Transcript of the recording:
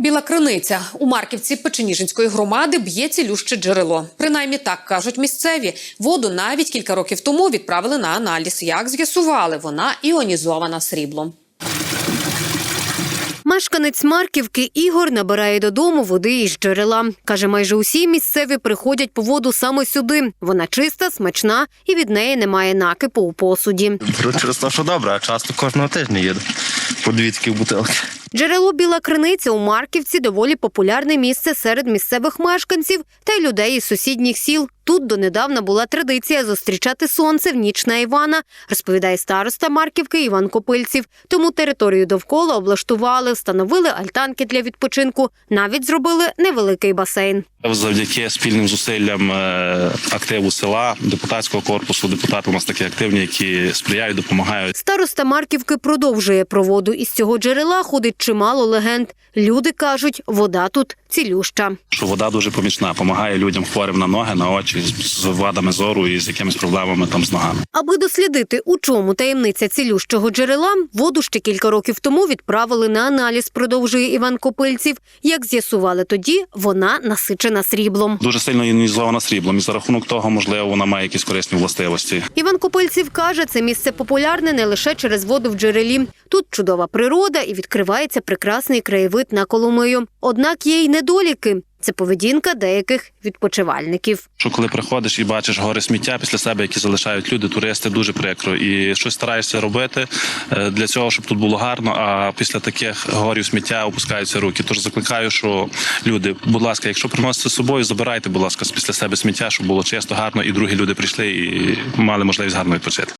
Біла криниця у Марківці Печеніжинської громади б'є цілюще джерело. Принаймні так кажуть місцеві. Воду навіть кілька років тому відправили на аналіз. Як з'ясували, вона іонізована сріблом. Мешканець Марківки Ігор набирає додому води із джерела. Каже, майже усі місцеві приходять по воду саме сюди. Вона чиста, смачна і від неї немає накипу у посуді. Беру через те, що добре, а часто кожного тижня їду. По дві такі бутилки. Джерело Біла Криниця у Марківці доволі популярне місце серед місцевих мешканців та й людей із сусідніх сіл. Тут донедавна була традиція зустрічати сонце в ніч на Івана, розповідає староста Марківки Іван Копильців. Тому територію довкола облаштували, встановили альтанки для відпочинку, навіть зробили невеликий басейн. Завдяки спільним зусиллям е, активу села, депутатського корпусу, депутати у нас такі активні, які сприяють, допомагають. Староста Марківки продовжує про воду із цього джерела ходить чимало легенд. Люди кажуть, вода тут цілюща. Що вода дуже помічна, допомагає людям хворим на ноги, на очі з вадами зору і з якимись проблемами там з ногами. Аби дослідити, у чому таємниця цілющого джерела, воду ще кілька років тому відправили на аналіз, продовжує Іван Копильців. Як з'ясували тоді, вона насичена сріблом. Дуже сильно іонізована сріблом, і за рахунок того, можливо, вона має якісь корисні властивості. Іван Копильців каже, це місце популярне не лише через воду в джерелі. Тут чудова природа і відкривається прекрасний краєвид на Коломию. Однак є й недоліки. Це поведінка деяких відпочивальників. Що коли приходиш і бачиш гори сміття після себе, які залишають люди, туристи, дуже прикро. І щось стараєшся робити е, для цього, щоб тут було гарно. А після таких горів сміття опускаються руки. Тож закликаю, що люди, будь ласка, якщо приносите з собою, забирайте, будь ласка, після себе сміття, щоб було чисто, гарно, і другі люди прийшли і мали можливість гарно відпочити.